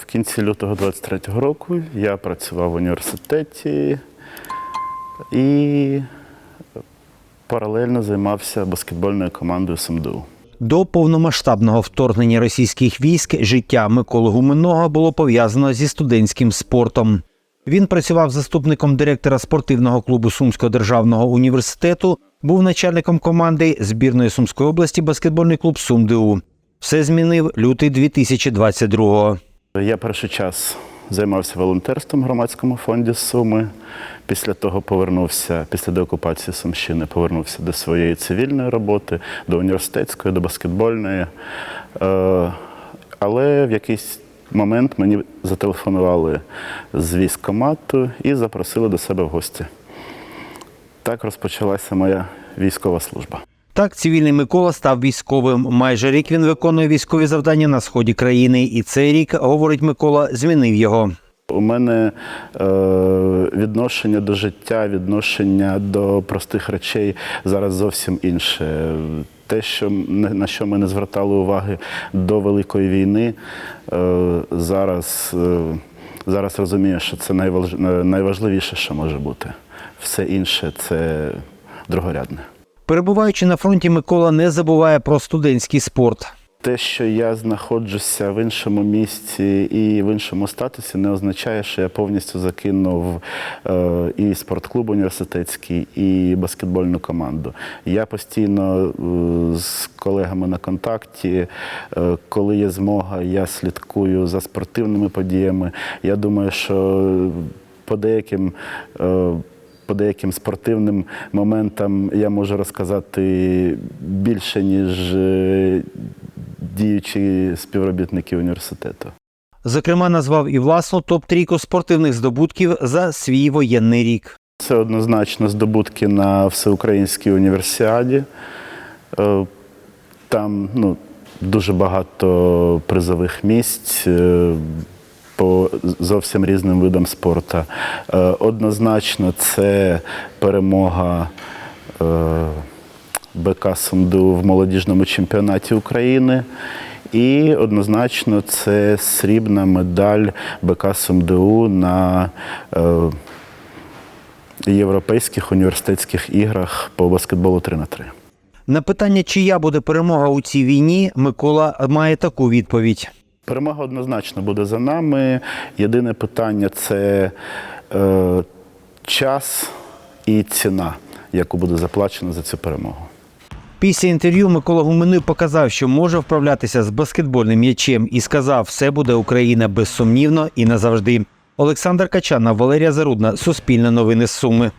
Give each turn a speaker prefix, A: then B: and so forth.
A: В кінці лютого 23-го року я працював в університеті і паралельно займався баскетбольною командою СМДУ.
B: До повномасштабного вторгнення російських військ життя Миколи Гуменного було пов'язано зі студентським спортом. Він працював заступником директора спортивного клубу Сумського державного університету, був начальником команди збірної Сумської області баскетбольний клуб СумДУ. Все змінив лютий 2022-го.
A: Я перший час займався волонтерством в громадському фонді Суми. Після того повернувся, після деокупації Сумщини, повернувся до своєї цивільної роботи, до університетської, до баскетбольної. Е, Але в якийсь момент мені зателефонували з військкомату і запросили до себе в гості. Так розпочалася моя військова служба.
B: Так, цивільний Микола став військовим. Майже рік він виконує військові завдання на сході країни, і цей рік, говорить Микола, змінив його.
A: У мене е, відношення до життя, відношення до простих речей зараз зовсім інше. Те, що на що ми не звертали уваги до Великої війни, е, зараз, е, зараз розумію, що це найваж- найважливіше, що може бути. Все інше це другорядне.
B: Перебуваючи на фронті, Микола не забуває про студентський спорт.
A: Те, що я знаходжуся в іншому місці і в іншому статусі, не означає, що я повністю закинув е, і спортклуб університетський, і баскетбольну команду. Я постійно е, з колегами на контакті. Е, коли є змога, я слідкую за спортивними подіями. Я думаю, що по деяким. По деяким спортивним моментам я можу розказати більше, ніж е, діючі співробітники університету.
B: Зокрема, назвав і власну топ-трійку спортивних здобутків за свій воєнний рік.
A: Це однозначно здобутки на всеукраїнській універсіаді. Е, Там ну, дуже багато призових місць е, по зовсім різним видам спорту. Е, Однозначно, це перемога е, БК СумДУ в молодіжному чемпіонаті України. І однозначно це срібна медаль БК СумДУ на е, Європейських університетських іграх по баскетболу 3 на 3
B: На питання, чия буде перемога у цій війні, Микола має таку відповідь.
A: Перемога однозначно буде за нами. Єдине питання це е, час і ціна, яку буде заплачено за цю перемогу.
B: Після інтерв'ю Микола Гуменний показав, що може вправлятися з баскетбольним м'ячем і сказав, все буде Україна безсумнівно і назавжди. Олександр Качана, Валерія Зарудна, Суспільне новини з Суми.